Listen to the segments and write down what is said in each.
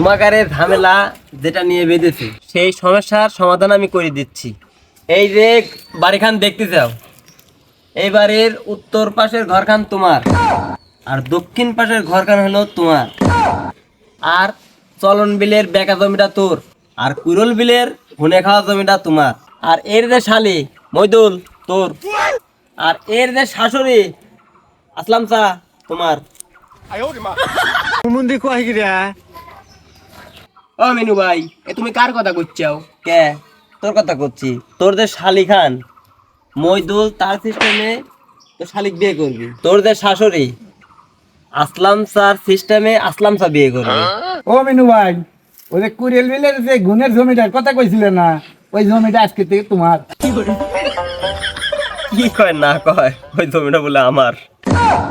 তোমাকারের ঝামেলা যেটা নিয়ে বেঁধেছে, সেই সমস্যার সমাধান আমি করে দিচ্ছি। এই যে বাড়িখান দেখতে যাও। এই বাড়ির উত্তর পাশের ঘরখান তোমার, আর দক্ষিণ পাশের ঘরখান হলো তোমার। আর চলন বিলের বেকা জমিটা তোর, আর কুরল বিলের ঘুনে খাওয়া জমিটা তোমার। আর এর যে শালি মৈদুল তোর। আর এর যে শাশুড়ি, আসলাম চা, তোমার। ও মিনু ভাই এ তুমি কার কথা করছাও কে? তোর কথা করছি তোর যে শালি খান মইদুল তার সিস্টেমে তো শালিক বিয়ে করবি। তোর যে শাশুড়ি আসলাম স্যার সিস্টেমে আসলাম স্যার বিয়ে করবি। ও মিনু ভাই ওই যে কুড়িয়াল বিলের যে গুণের জমিটার কথা কইছিলে না ওই জমিটা আজকে থেকে তোমার। কি কয় না কয় ওই জমিটা বলে আমার।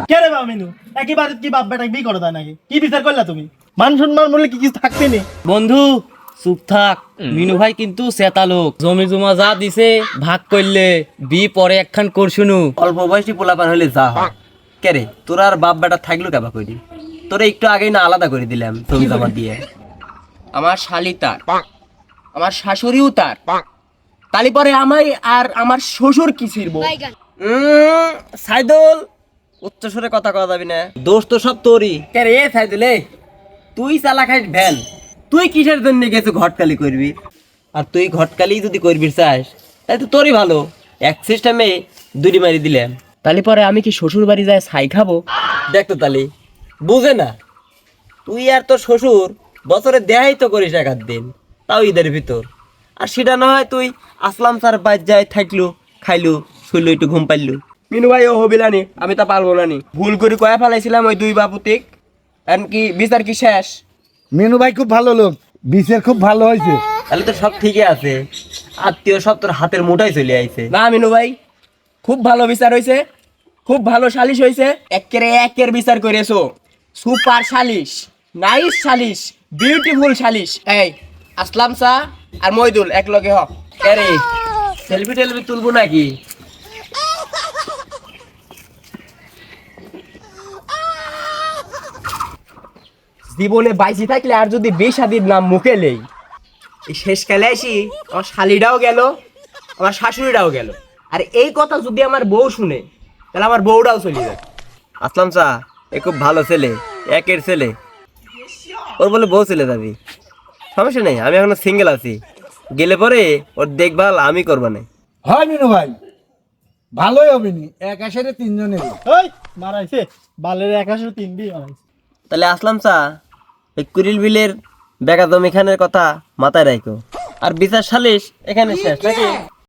কে বা মিনু একই বাড়িতে কি বাপ বেটা করে নাকি? কি বিচার করলা তুমি? মান সম্মান বলে কি কিছু থাকতে নেই? বন্ধু চুপ থাক। মিনু ভাই কিন্তু সেতা লোক জমি জমা যা দিছে ভাগ করলে বি পরে একখান করছুনু। অল্প বয়সী হলে যা হয়। কে রে তোর আর বাপ বেটা থাকল কেবা করি তোরে একটু আগেই না আলাদা করে দিলাম জমি জমা দিয়ে। আমার শালি তার। আমার শাশুড়িও তার। তালি পরে আমাই আর আমার শ্বশুর কি ছিড়ব? উম, সাইদুল! উচ্চ সুরে কথা কওয়া যাবি না। দোষ তো সব তোরই। কে রে সাইদুল এ তুই চালা খাইস ভ্যান। তুই কিসের জন্য গেছো ঘটকালি করবি? আর তুই ঘটকালি যদি করবি চাস তাই তো তোরই ভালো। এক সিস্টেমে দুটি মারি দিলাম। তালি পরে আমি কি শ্বশুর বাড়ি যায় ছাই খাব? দেখ তো তালি বুঝে না। তুই আর তোর শ্বশুর বছরে দেহাই তো করিস এক আধ দিন তাও ঈদের ভিতর। আর সেটা না হয় তুই আসলাম স্যার বাইর যায় থাকলু খাইলু শুইলু একটু ঘুম পাইলু। মিনু ভাই ও হবিলানি আমি তা পারব না নি। ভুল করে কয়া ফেলাইছিলাম ওই দুই বাপুতিক। এন কি বিচার কি শেষ? মিনু ভাই খুব ভালো লোক বিষের খুব ভালো হয়েছে। তাহলে তো সব ঠিকই আছে। আত্মীয় সব তোর হাতের মুঠাই চলে আইছে। না মিনু ভাই খুব ভালো বিচার হয়েছে খুব ভালো সালিশ হয়েছে একের একের বিচার করেছ সুপার সালিশ নাইস সালিশ বিউটিফুল সালিশ। এই আসলাম সা আর মইদুল এক লগে হ। আরে সেলফি টেলফি তুলবো নাকি? জীবনে বাইসি থাকলে আর যদি বেশাদির নাম মুখে লেই এই শেষকালে আসি আমার শালিটাও গেল আমার শাশুড়িটাও গেল। আর এই কথা যদি আমার বউ শুনে তাহলে আমার বউটাও চলে যাবে আসলাম চা এ খুব ভালো ছেলে একের ছেলে। ওর বলে বউ চলে যাবি। সমস্যা নেই আমি এখনও সিঙ্গেল আছি। গেলে পরে ওর দেখভাল আমি করব না। হয় মিনু ভাই ভালোই হবে নি এক আসরে তিনজনের ওই মারাইছে বালের একাশো তিন বিয়ে মারাইছে। তাহলে আসলাম চা। এই কুরিল বিলের বেগাদম এখানের কথা মাথায় রাখো আর বিচার সালিশ এখানে শেষ নাকি?